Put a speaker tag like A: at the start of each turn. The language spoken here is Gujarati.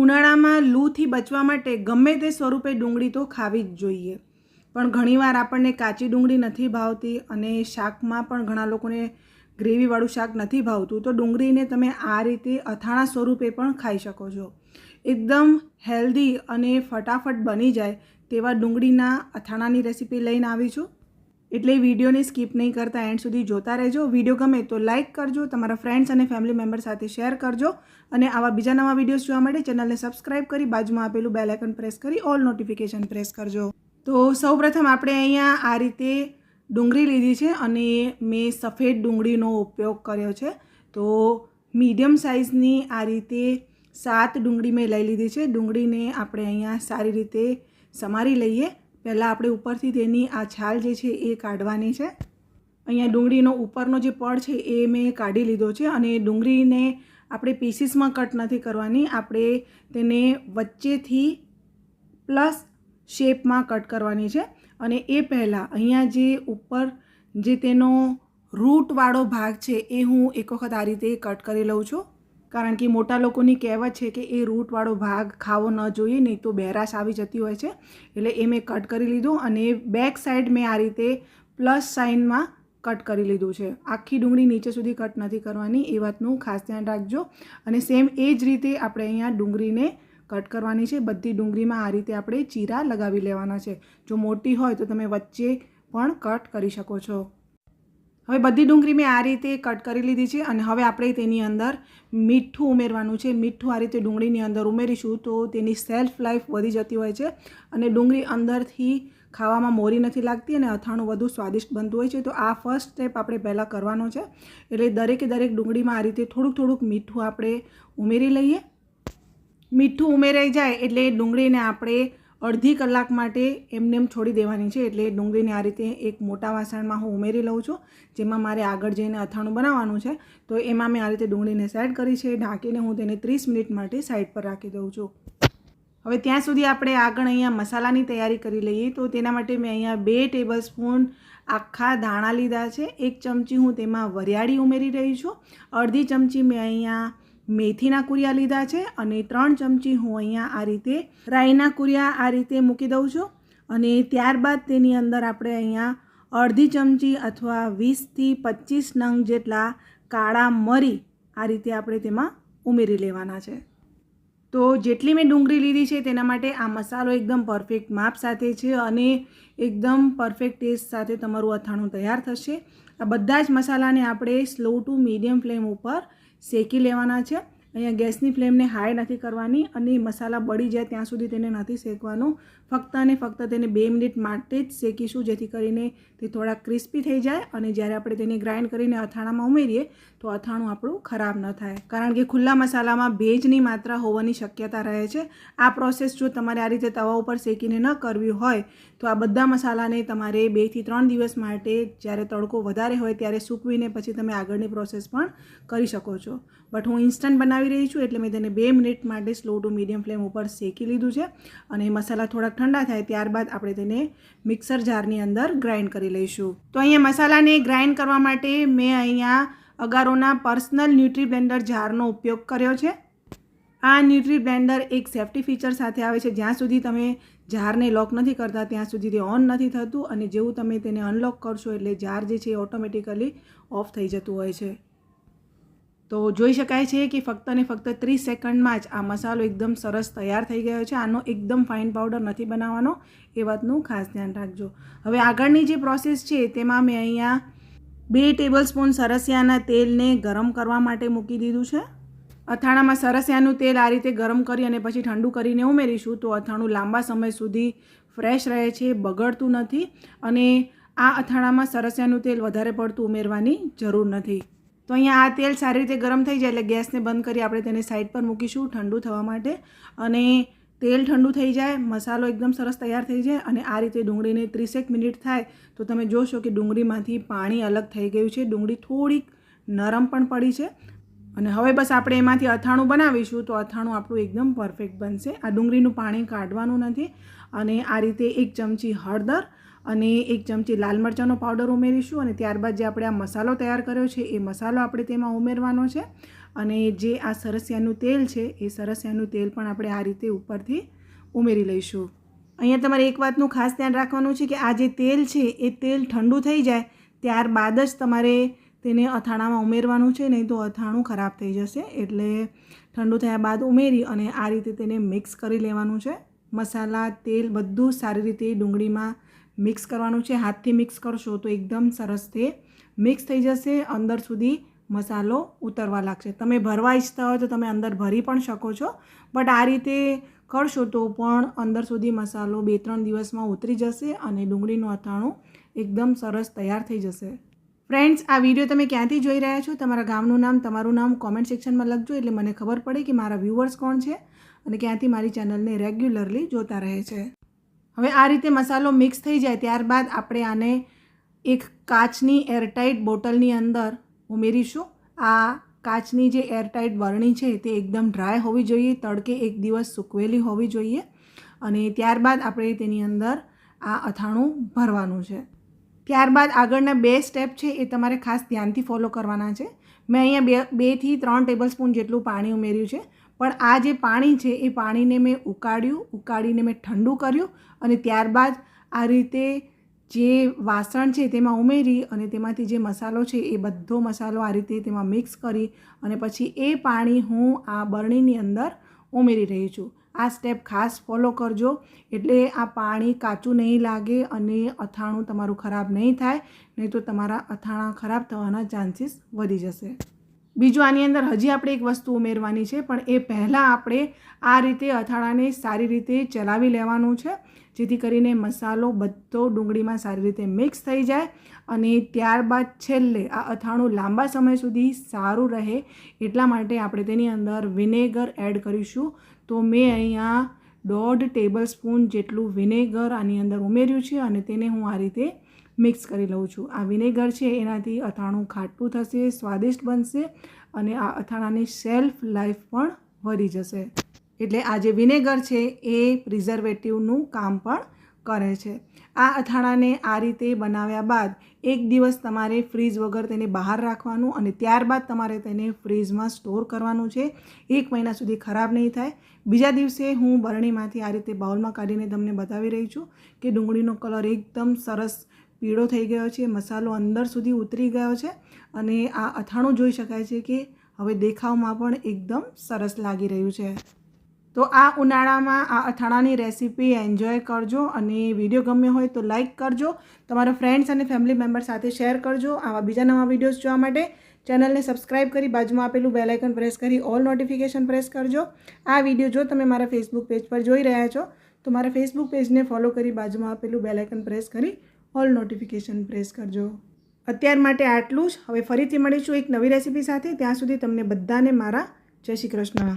A: ઉનાળામાં લૂથી બચવા માટે ગમે તે સ્વરૂપે ડુંગળી તો ખાવી જ જોઈએ. પણ ઘણીવાર આપણને કાચી ડુંગળી નથી ભાવતી અને શાકમાં પણ ઘણા લોકોને ગ્રેવીવાળું શાક નથી ભાવતું, તો ડુંગળીને તમે આ રીતે અથાણા સ્વરૂપે પણ ખાઈ શકો છો. એકદમ હેલ્ધી અને ફટાફટ બની જાય તેવા ડુંગળીના અથાણાની રેસીપી લઈને આવી છું. એટલે વિડીયોને સ્કીપ નહીં કરતા, એન્ડ સુધી જોતા રહેજો. વીડિયો ગમે તો લાઇક કરજો, તમારા ફ્રેન્ડ્સ અને ફેમિલી મેમ્બર સાથે શેર કરજો, અને આવા બીજા નવા વિડીયોઝ જોવા માટે ચેનલને સબસ્ક્રાઇબ કરી બાજુમાં આપેલું બેલ પ્રેસ કરી ઓલ નોટિફિકેશન પ્રેસ કરજો. તો સૌપ્રથમ આપણે અહીંયા આ રીતે ડુંગળી લીધી છે, અને મેં સફેદ ડુંગળીનો ઉપયોગ કર્યો છે. તો મીડિયમ સાઇઝની આ રીતે સાત ડુંગળી મેં લઈ લીધી છે. ડુંગળીને આપણે અહીંયા સારી રીતે સમારી લઈએ. પહેલાં આપણે ઉપરથી તેની આ છાલ જે છે એ કાઢવાની છે. અહીંયા ડુંગળીનો ઉપરનો જે પડ છે એ મેં કાઢી લીધો છે અને ડુંગળીને આપણે પીસીસમાં કટ નથી કરવાની. આપણે તેને વચ્ચેથી પ્લસ શેપમાં કટ કરવાની છે. અને એ પહેલાં અહીંયા જે ઉપર જે તેનો રૂટવાળો ભાગ છે એ હું એક વખત આ રીતે કટ કરી લઉં છું. કારણ કે મોટા લોકોની કહેવત છે કે એ રૂટવાળો ભાગ ખાવો ન જોઈએ, નહીં તો બેરાશ આવી જતી હોય છે. એટલે એ મેં કટ કરી લીધું અને બેક સાઈડ મેં આ રીતે પ્લસ સાઇનમાં કટ કરી લીધું છે. આખી ડુંગળી નીચે સુધી કટ નથી કરવાની, એ વાતનું ખાસ ધ્યાન રાખજો. અને સેમ એ જ રીતે આપણે અહીંયા ડુંગળીને કટ કરવાની છે. બધી ડુંગળીમાં આ રીતે આપણે ચીરા લગાવી લેવાના છે. જો મોટી હોય તો તમે વચ્ચે પણ કટ કરી શકો છો. હવે બધી ડુંગળી મેં આ રીતે કટ કરી લીધી છે અને હવે આપણે તેની અંદર મીઠું ઉમેરવાનું છે. મીઠું આ રીતે ડુંગળીની અંદર ઉમેરીશું તો તેની સેલ્ફ લાઈફ વધી જતી હોય છે અને ડુંગળી અંદરથી ખાવામાં મોરી નથી લાગતી અને અથાણું વધુ સ્વાદિષ્ટ બનતું હોય છે. તો આ ફર્સ્ટ સ્ટેપ આપણે પહેલાં કરવાનો છે. એટલે દરેકે દરેક ડુંગળીમાં આ રીતે થોડુંક થોડુંક મીઠું આપણે ઉમેરી લઈએ. મીઠું ઉમેરાઈ જાય એટલે ડુંગળીને આપણે અડધી કલાક માટે એમને એમ છોડી દેવાની છે એટલે ડુંગળીને આ રીતે એક મોટા વાસણમાં હું ઉમેરી લઉં છું, જેમાં મારે આગળ જઈને અથાણું બનાવવાનું છે. તો એમાં મેં આ રીતે ડુંગળીને સાઈડ કરી છે, ઢાંકીને હું તેને ત્રીસ મિનિટ માટે સાઈડ પર રાખી દઉં છું. હવે ત્યાં સુધી આપણે આગળ અહીંયા મસાલાની તૈયારી કરી લઈએ. તો તેના માટે મેં અહીંયા બે ટેબલ સ્પૂન આખા ધાણા લીધા છે. એક ચમચી હું તેમાં વરિયાળી ઉમેરી રહી છું. અડધી ચમચી મેં અહીંયા મેથીના કુરિયા લીધા છે અને ત્રણ ચમચી હું અહીંયા આ રીતે રાઈના કુરિયા આ રીતે મૂકી દઉં છું અને ત્યારબાદ તેની અંદર આપણે અહીંયા અડધી ચમચી અથવા વીસથી પચીસ નંગ જેટલા કાળા મરી આ રીતે આપણે તેમાં ઉમેરી લેવાના છે. તો જેટલી મેં ડુંગળી લીધી છે તેના માટે આ મસાલો એકદમ પરફેક્ટ માપ સાથે છે અને એકદમ પરફેક્ટ ટેસ્ટ સાથે તમારું અથાણું તૈયાર થશે. આ બધા જ મસાલાને આપણે સ્લો ટુ મીડિયમ ફ્લેમ ઉપર શેકી લેવાના છે અહીંયા ગેસની ફ્લેમને હાઈ નથી કરવાની અને મસાલા બળી જાય ત્યાં સુધી તેને નથી શેકવાનું. ફક્ત અને ફક્ત તેને બે મિનિટ માટે જ શેકીશું, જેથી કરીને તે થોડા ક્રિસ્પી થઈ જાય અને જ્યારે આપણે તેને ગ્રાઇન્ડ કરીને અથાણામાં ઉમેરીએ, તો અથાણું આપણું ખરાબ ન થાય. કારણ કે ખુલ્લા મસાલામાં ભેજની માત્રા હોવાની શક્યતા રહે છે. આ પ્રોસેસ જો તમારે આ રીતે તવા ઉપર શેકીને ન કરવી હોય, તો આ બધા મસાલાને તમારે બેથી ત્રણ દિવસ માટે જ્યારે તડકો વધારે હોય ત્યારે સૂકવીને પછી તમે આગળની પ્રોસેસ પણ કરી શકો છો. બટ હું ઇન્સ્ટન્ટ બનાવી રહી છું એટલે મેં તેને બે મિનિટ માટે સ્લો ટુ મીડિયમ ફ્લેમ ઉપર શેકી લીધું છે અને મસાલા થોડાક ઠંડા થાય ત્યારબાદ આપણે તેને મિક્સર જારની અંદર ગ્રાઇન્ડ કરી લઈશું. તો અહીંયા મસાલાને ગ્રાઇન્ડ કરવા માટે મેં અહીંયા અગારોના પર્સનલ ન્યુટ્રી બ્લેન્ડર જારનો ઉપયોગ કર્યો છે. આ ન્યુટ્રી બ્લેન્ડર એક સેફ્ટી ફીચર સાથે આવે છે. જ્યાં સુધી તમે જારને લોક નથી કરતા, ત્યાં સુધી તે ઓન નથી થતું અને જેવું તમે તેને અનલોક કરશો એટલે જાર જે છે એ ઓટોમેટિકલી ઓફ થઈ જતું હોય છે. તો જોઈ શકાય છે કે ફક્ત ને ફક્ત ત્રીસ સેકન્ડમાં જ આ મસાલો એકદમ સરસ તૈયાર થઈ ગયો છે. આનો એકદમ ફાઇન પાવડર નથી બનાવવાનો, એ વાતનું ખાસ ધ્યાન રાખજો. હવે આગળની જે પ્રોસેસ છે, તેમાં મેં અહીંયા બે ટેબલ સ્પૂન સરસિયાના તેલને ગરમ કરવા માટે મૂકી દીધું છે. અથાણામાં સરસિયાનું તેલ આ રીતે ગરમ કરી અને પછી ઠંડુ કરીને ઉમેરીશું તો અથાણું લાંબા સમય સુધી ફ્રેશ રહે છે, બગડતું નથી અને આ અથાણામાં સરસિયાનું તેલ વધારે પડતું ઉમેરવાની જરૂર નથી. તો અહીંયા આ તેલ સારી રીતે ગરમ થઈ જાય એટલે ગેસને બંધ કરી આપણે તેને સાઈડ પર મૂકીશું ઠંડુ થવા માટે. અને તેલ ઠંડુ થઈ જાય, મસાલો એકદમ સરસ તૈયાર થઈ જાય અને આ રીતે ડુંગળીને ત્રીસેક મિનિટ થાય તો તમે જોશો કે ડુંગળીમાંથી પાણી અલગ થઈ ગયું છે. ડુંગળી થોડીક નરમ પણ પડી છે. અને હવે બસ આપણે એમાંથી અથાણું બનાવીશું તો અથાણું આપણું એકદમ પરફેક્ટ બનશે. આ ડુંગળીનું પાણી કાઢવાનું નથી અને આ રીતે એક ચમચી હળદર અને એક ચમચી લાલ મરચાંનો પાવડર ઉમેરીશું અને ત્યારબાદ જે આપણે આ મસાલો તૈયાર કર્યો છે, એ મસાલો આપણે તેમાં ઉમેરવાનો છે. અને જે આ સરસિયાનું તેલ છે, એ સરસિયાનું તેલ પણ આપણે આ રીતે ઉપરથી ઉમેરી લઈશું. અહીંયા તમારે એક વાતનું ખાસ ધ્યાન રાખવાનું છે કે આ જે તેલ છે, એ તેલ ઠંડુ થઈ જાય, ત્યારબાદ જ તમારે તેને અથાણામાં ઉમેરવાનું છે, નહીં તો અથાણું ખરાબ થઈ જશે. એટલે ઠંડુ થયા બાદ ઉમેરી અને આ રીતે તેને મિક્સ કરી લેવાનું છે. મસાલા, તેલ બધું સારી રીતે ડુંગળીમાં મિક્સ કરવાનું છે. હાથથી મિક્સ કરશો તો એકદમ સરસ તે મિક્સ થઈ જશે. અંદર સુધી મસાલો ઉતરવા લાગશે. તમે ભરવા ઈચ્છતા હોય તો તમે અંદર ભરી પણ શકો છો. બટ આ રીતે કરશો તો પણ અંદર સુધી મસાલો બે ત્રણ દિવસમાં ઉતરી જશે અને ડુંગળીનું અથાણું એકદમ સરસ તૈયાર થઈ જશે. ફ્રેન્ડ્સ, આ વીડિયો તમે ક્યાંથી જોઈ રહ્યા છો? તમારા ગામનું નામ, તમારું નામ કોમેન્ટ સેક્શનમાં લખજો એટલે મને ખબર પડે કે મારા વ્યૂવર્સ કોણ છે અને ક્યાંથી મારી ચેનલને રેગ્યુલરલી જોતા રહે છે. હવે આ રીતે મસાલો મિક્સ થઈ જાય ત્યારબાદ આપણે આને એક કાચની એરટાઇટ બોટલની અંદર ઉમેરીશું. આ કાચની જે એરટાઇટ બરણી છે તે એકદમ ડ્રાય હોવી જોઈએ, તડકે એક દિવસ સૂકવેલી હોવી જોઈએ અને ત્યારબાદ આપણે તેની અંદર આ અથાણું ભરવાનું છે. ત્યારબાદ આગળના બે સ્ટેપ છે એ તમારે ખાસ ધ્યાનથી ફોલો કરવાના છે. મેં અહીંયા બે, બેથી ત્રણ ટેબલ સ્પૂન જેટલું પાણી ઉમેર્યું છે. પણ આ જે પાણી છે, એ પાણીને મેં ઉકાળ્યું, ઉકાળીને મેં ઠંડુ કર્યું અને ત્યારબાદ આ રીતે જે વાસણ છે, તેમાં ઉમેરી અને તેમાંથી જે મસાલો છે, એ બધો મસાલો આ રીતે તેમાં મિક્સ કરી અને પછી એ પાણી હું આ બરણીની અંદર ઉમેરી રહી છું. આ સ્ટેપ ખાસ ફોલો કરજો, એટલે આ પાણી કાચું નહીં લાગે અને અથાણું તમારું ખરાબ નહીં થાય, નહીં તો તમારા અથાણા ખરાબ થવાના ચાન્સીસ વધી જશે. બીજું આની અંદર હજી આપણે એક વસ્તુ ઉમેરવાની છે, પણ એ પહેલાં આપણે આ રીતે અથાણાને સારી રીતે ચલાવી લેવાનું છે, જેથી કરીને મસાલો બધો ડુંગળીમાં સારી રીતે મિક્સ થઈ જાય અને ત્યારબાદ છેલ્લે આ અથાણું લાંબા સમય સુધી સારું રહે એટલા માટે આપણે તેની અંદર વિનેગર એડ કરીશું. તો મેં અહીંયા દોઢ ટેબલ સ્પૂન જેટલું વિનેગર આની અંદર ઉમેર્યું છે અને તેને હું આ રીતે મિક્સ કરી લઉં છું. આ વિનેગર છે, એનાથી અથાણું ખાટું થશે, સ્વાદિષ્ટ બનશે અને આ અથાણાની શેલ્ફ લાઈફ પણ વધી જશે. એટલે આ જે વિનેગર છે, એ પ્રિઝર્વેટિવનું કામ પણ કરે છે. આ અથાણાને આ રીતે બનાવ્યા બાદ એક દિવસ તમારે ફ્રીજ વગર તેને બહાર રાખવાનું અને ત્યારબાદ તમારે તેને ફ્રીજમાં સ્ટોર કરવાનું છે. એક મહિના સુધી ખરાબ નહીં થાય. બીજા દિવસે હું બરણીમાંથી આ રીતે બાઉલમાં કાઢીને તમને બતાવી રહી છું કે ડુંગળીનો કલર એકદમ સરસ પીળો થઈ ગયો છે, મસાલો અંદર સુધી ઉતરી ગયો છે અને આ અથાણું જોઈ શકાય છે કે હવે દેખાવમાં પણ એકદમ સરસ લાગી રહ્યું છે. તો આ ઉનાળામાં આ અથાણાની રેસીપી એન્જોય કરજો અને વીડિયો ગમ્યો હોય તો લાઇક કરજો, તમારા ફ્રેન્ડ્સ અને ફેમિલી મેમ્બર સાથે શેર કરજો, આવા બીજા નવા વિડીયોઝ જોવા માટે ચેનલને સબસ્ક્રાઇબ કરી બાજુમાં આપેલું બેલાઇકન પ્રેસ કરી ઓલ નોટિફિકેશન પ્રેસ કરજો. આ વીડિયો જો તમે મારા ફેસબુક પેજ પર જોઈ રહ્યા છો, તો મારા ફેસબુક પેજને ફોલો કરી બાજુમાં આપેલું બેલાઇકન પ્રેસ કરી ઓલ નોટિફિકેશન પ્રેસ કરજો. અત્યાર માટે આટલું જ. હવે ફરીથી મળીશું એક નવી રેસીપી સાથે. ત્યાં સુધી તમને બધાને મારા જય શ્રી કૃષ્ણ.